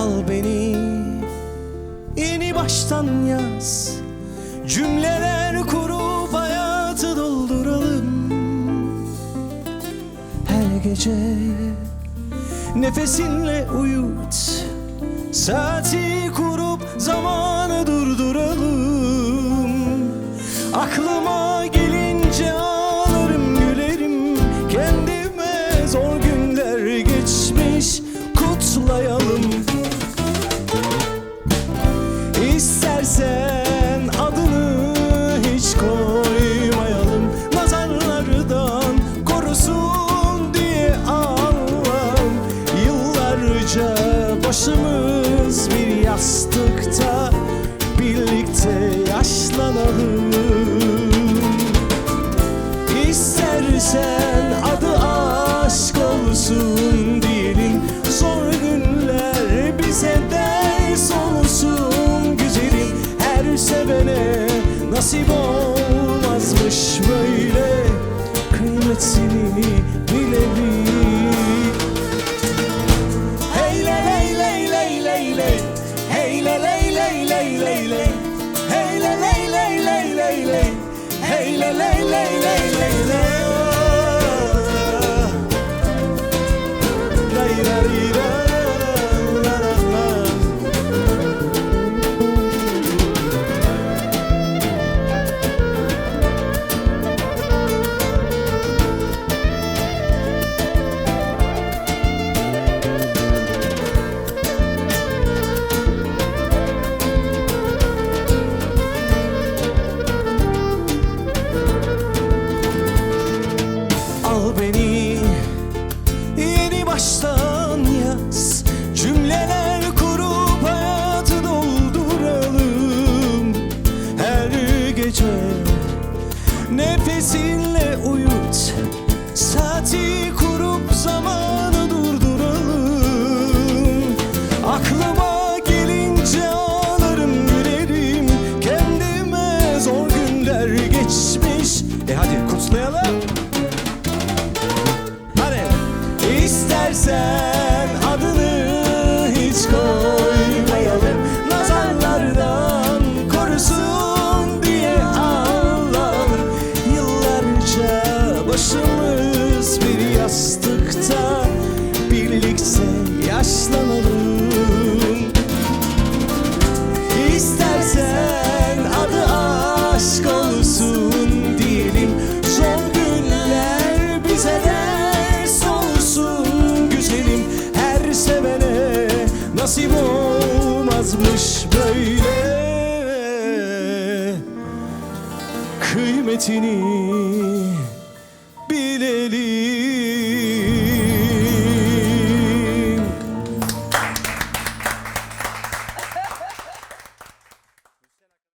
Al beni. Yeni baştan yaz Cümleler kurup hayatı dolduralım. Her gece nefesinle uyut Saati kurup zamanı durduralım. Aklıma gelince başımız bir yastıkta Birlikte yaşlanalım. İstersen adı aşk olsun diyelim. Zor günler bize ders olsun güzelim. Her sevene nasip olmazmış nefesinle uyut. Saati kurup zamanı durduralım. Aklıma gelince ağlarım gülerim. Kendime zor günler geçmiş. E hadi kutlayalım. Hadi. İstersen başımız bir yastıkta Birlikte yaşlanalım. İstersen adı aşk olsun diyelim. Zor günler bize ders olsun güzelim. Her sevene nasip olmazmış böyle. Kıymetini bilelim